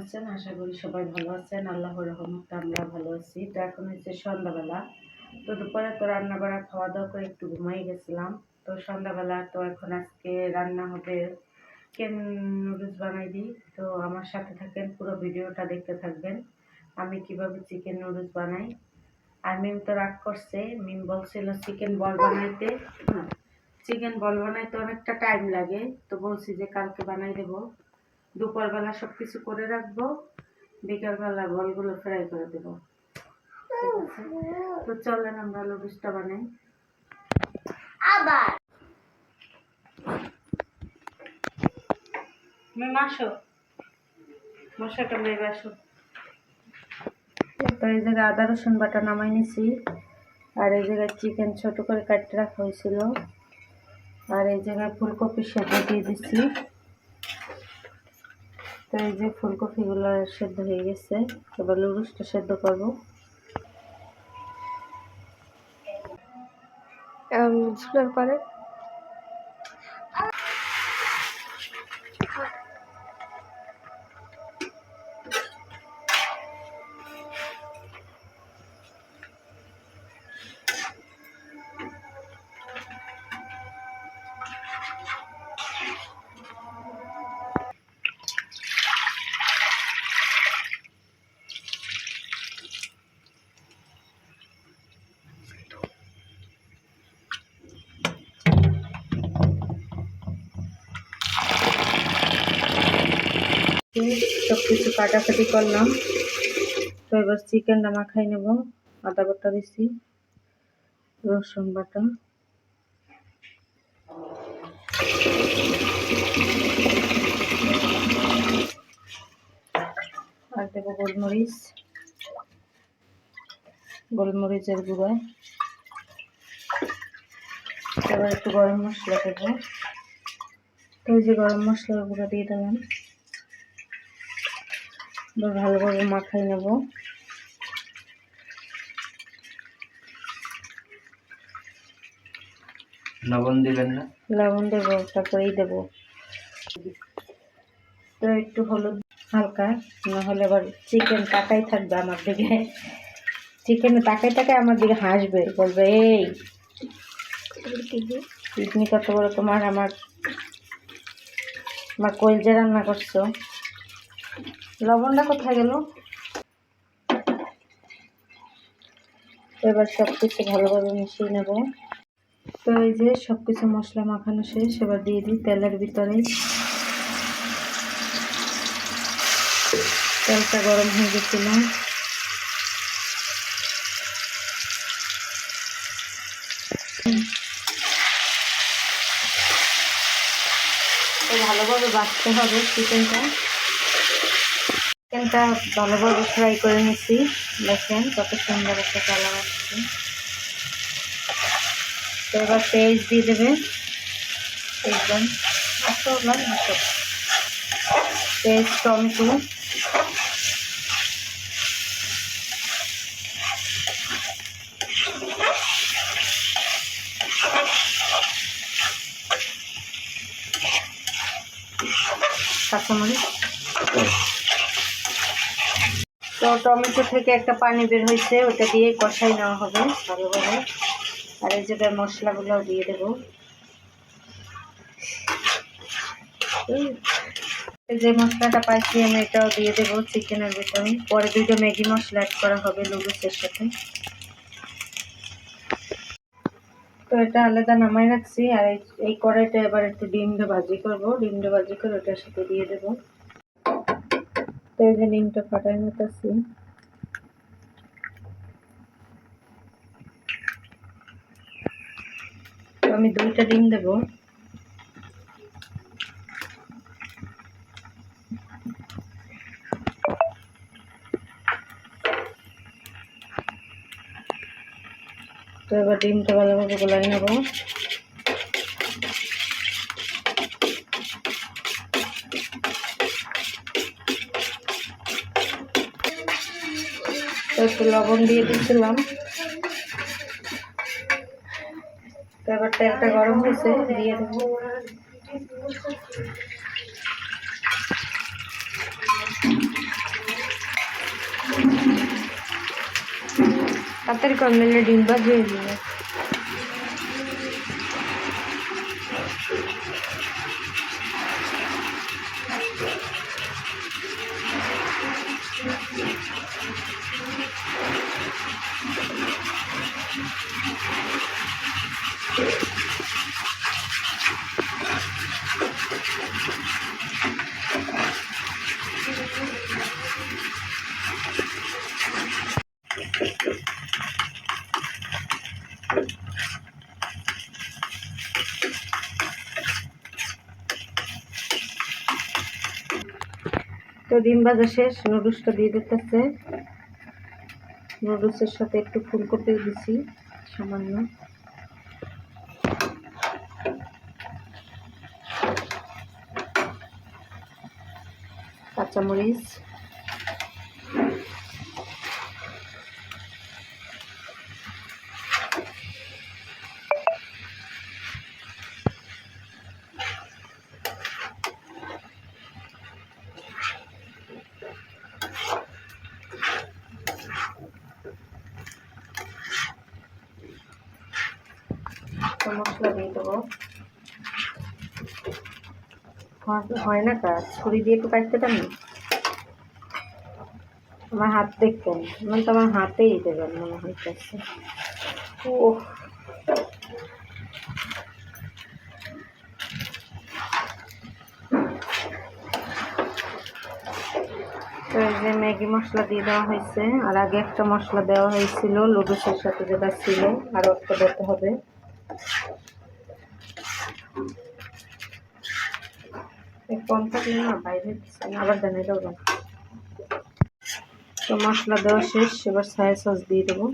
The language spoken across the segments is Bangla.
আছেন? আশা করি সবাই ভালো আছেন। আল্লাহর রহমতে আমরা ভালো আছি। তো এখন হচ্ছে সন্ধ্যাবেলা। তো দুপুরে তো রান্না করা খাওয়া দাওয়া করে একটু ঘুমাই গেছিলাম। তো সন্ধ্যাবেলা তো এখন আজকে রান্না হবে চিকেন নুডলস বানাই দিই। তো আমার সাথে থাকেন, পুরো ভিডিওটা দেখতে থাকবেন। আমি কীভাবে চিকেন নুডলস বানাই। আর মিম তো রাগ করছে। মিম বলছিল, চিকেন বল বানাইতে। চিকেন বল বানাইতে অনেকটা টাইম লাগে। তো বলছি যে, কালকে বানাই দেবো। দুপুরবেলা সব কিছু করে রাখব বিকালবেলা বলগুলো ফ্রাই করে দেবো? তো চলেন আমরা লুডুসটা বানাই। আবার। আসো। মশাটা মেরে আসো। তো এই জায়গায় আদা রসুন বাটা নামাই নিছি। আর এই জায়গায় চিকেন ছোট করে কাটতে রাখা হয়েছিল। আর এই জায়গায় ফুলকপি সেদ্ধ দিয়ে দিচ্ছি তো এই যে ফুলকপিগুলো সেদ্ধ হয়ে গেছে এবার লুডুসটা সেদ্ধ করব। ঝুলার পরে? সব কিছু কাটাকাটি করলাম। তো এবার চিকেনটা মাখাই নেব। আদা বাটা দিছি রসুন বাটা। আর দেবো গোলমরিচ। গোলমরিচের গুঁড়া। এবার একটু গরম মশলা দেবো। তো যে গরম মশলার গুঁড়া দিয়ে দিলাম। এবার ভালোভাবে মাখাই নেব। লবণ দিবেন না? লবণ দেবো তারপরেই দেবো। তো একটু হলুদ হালকা নাহলে আবার চিকেন তাকাই থাকবে আমার দিকে। চিকেন তাকাই তাকাই আমার দিকে হাসবে বলবে এই পিকনিক কত বড় তোমার আমার আমার কলজে রান্না করছ। লবণটা কোথায় গেল? এবার সব কিছু ভালোভাবে মিশিয়ে নেব। তো এই যে সব কিছু মশলা মাখানো শেষ, এবার দিয়ে দিই তেলের ভিতরে। তেলটা গরম হয়ে গেছিল। ভালোভাবে বাছতে হবে চিকেনটা। চিকেনটা ভালোভাবে ফ্রাই করে নিচ্ছি দেখেন কত সুন্দর একটা কালার আসছে। তো এবার পেঁয়াজ দিয়ে দেবে। একদম আসো না আসো পেঁয়াজ টমেটো। কাঁচামরিচ। তো টমেটো থেকে একটা পানি বের হয়েছে, ওটা দিয়ে কষাই নেওয়া হবে ভালোভাবে। আর এই জায়গায় মশলাগুলো দিয়ে দেবো। যে মশলাটা পাইছি, আমি এটাও দিয়ে দেবো চিকেনের ভিতরে পরে দুটো ম্যাগি মশলা অ্যাড করা হবে লুডুসের সাথে। তো এটা আলাদা নামাই রাখছি, আর এই কড়াইটা এবার একটু ডিম দিয়ে ভাজি করব। ডিম দিয়ে ভাজি করে ওটার সাথে দিয়ে দেবো। তো এই যে ডিমটা ফাটাই নিতেছি আমি দুইটা ডিম দেবো। তো এবার ডিমটা ভালোভাবে গোলাই নেব। একটু লবণ দিয়ে দিচ্ছিলাম ব্যাপারটা একটা গরম হয়েছে, দিয়ে দেব। তাড়াতাড়ি কম নিলে ডিম ভাজি দিয়ে তো ডিম ভাজা শেষ নুডলসটা দিয়ে দিতেছে। নুডলসের সাথে একটু ফুলকপি দিছি সামান্য। কাঁচামরিচ। তো মশলা দিয়ে দেবো। হয়- না কাজ। ছুরি দিয়ে একটু কাটতে পারি? আমার হাত দেখতেন মানে তো আমার হাতেই দেবেন মনে হইতেছে ও এই যে ম্যাগি মশলা দিয়ে দেওয়া হয়েছে, আর আগে একটা মশলা দেওয়া হয়েছিল, লুডুসের সাথে যেটা ছিল, আর একটা দিতে হবে। কম থাকলে না বাইরে আবার দেন এটাও তো মশলা দেওয়া শেষ, এবার সয়া সস দিয়ে দেবো।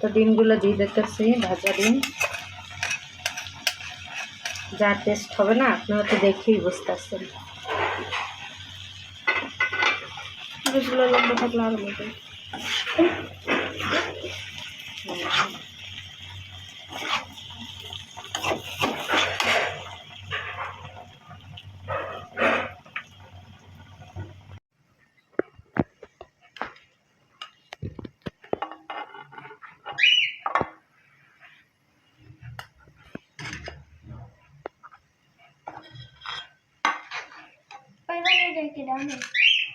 তো ডিমগুলো দিয়ে দিতেছি, ভাজা ডিম। যা টেস্ট হবে না, আপনারা তো দেখেই বুঝতে পারছেন লম্বা থাকলে আরও মতো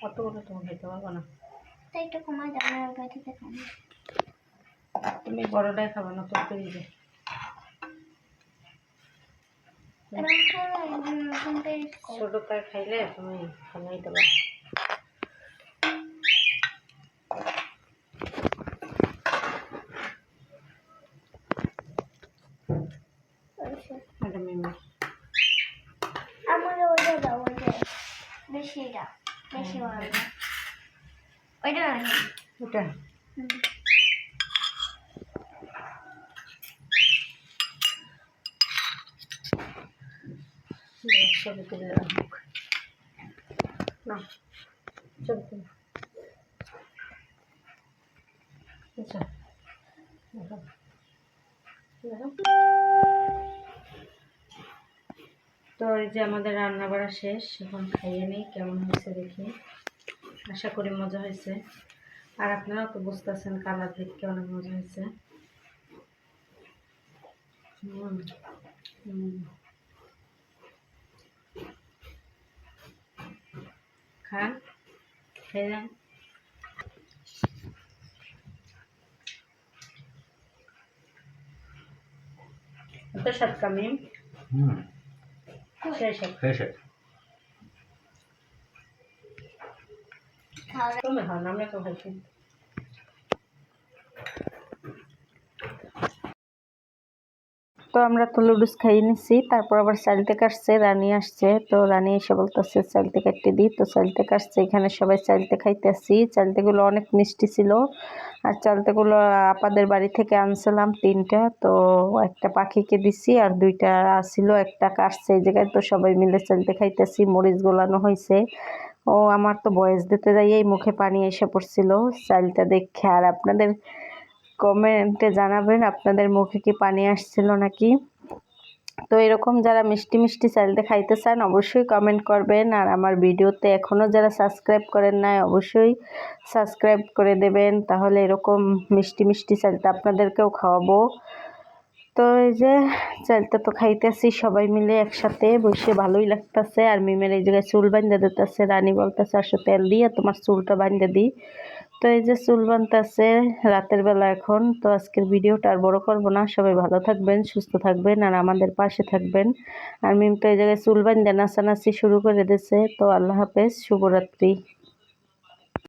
কত করে তুমি খেতে পারব না তুমি বড়টাই খাবে না তো করে ছোটটা খাইলে তুমি খালাই দেবা। মিমি। আমার ওইটা দাও ওইটা। ছবি তুলে রাখুক না তুলে আচ্ছা তো এই যে আমাদের রান্না বাড়া শেষ, এখন খাইয়ে নিই, কেমন হয়েছে দেখি। আশা করি মজা হয়েছে। আর আপনারাও তো বুঝতেছেন কালার দেখতে অনেক মজা হয়েছে। হুম হুম। খান খেয়ে যান তো সাত কামি হুম। সেই সাত ফ্রেশ তুমি খাও না আমরা তো আমরা তো লুডুস খাইয়ে নিচ্ছি তারপর আবার চালতে কাটছে রানী আসছে। তো রানী এসে বলতেছে চালতে কাটতে দিই। তো চালতে কাটছে এখানে সবাই চালতে খাইতেছি। চালতেগুলো অনেক মিষ্টি ছিল। আর চালতেগুলো আপাদের বাড়ি থেকে আনছিলাম তিনটা। তো একটা পাখিকে দিছি আর দুইটা ছিল, একটা কাটছে এই জায়গায়। তো সবাই মিলে চালতে খাইতেছি, মরিচ গোলানো হয়েছে ও আমার তো বয়স দিতে যাইয়েই মুখে পানি এসে পড়ছিল। চালটা দেখে আর আপনাদের কমেন্টে জানাবেন, আপনাদের মুখে কি পানি আসছিল নাকি? তো এরকম যারা মিষ্টি মিষ্টি চাইলতে খাইতে চান, অবশ্যই কমেন্ট করবেন। আর আমার ভিডিওতে এখনও যারা সাবস্ক্রাইব করেন নাই, অবশ্যই সাবস্ক্রাইব করে দেবেন। তাহলে এরকম মিষ্টি মিষ্টি চাইলতে আপনাদেরকেও খাওয়াবো। তো এই যে চালটা তো খাইতেছি সবাই মিলে একসাথে, বসে ভালোই লাগতেছে। আর মিমের এই জায়গায় চুল বান্ধে দিতেছে, রানী বলতেছে, আসো তেল দিয়ে, তোমার চুলটা বান্ধে দিই তো এই যে চুল বানতেছে, রাতের বেলা এখন, তো আজকের ভিডিওটা আর বড় করব না। সবাই ভালো থাকবেন, সুস্থ থাকবেন আর আমাদের পাশে থাকবেন। আর মিম তো এই জায়গায় চুল বান্ধে নাচানাচি শুরু করে দিয়েছে, তো আল্লাহ হাফেজ, শুভরাত্রি।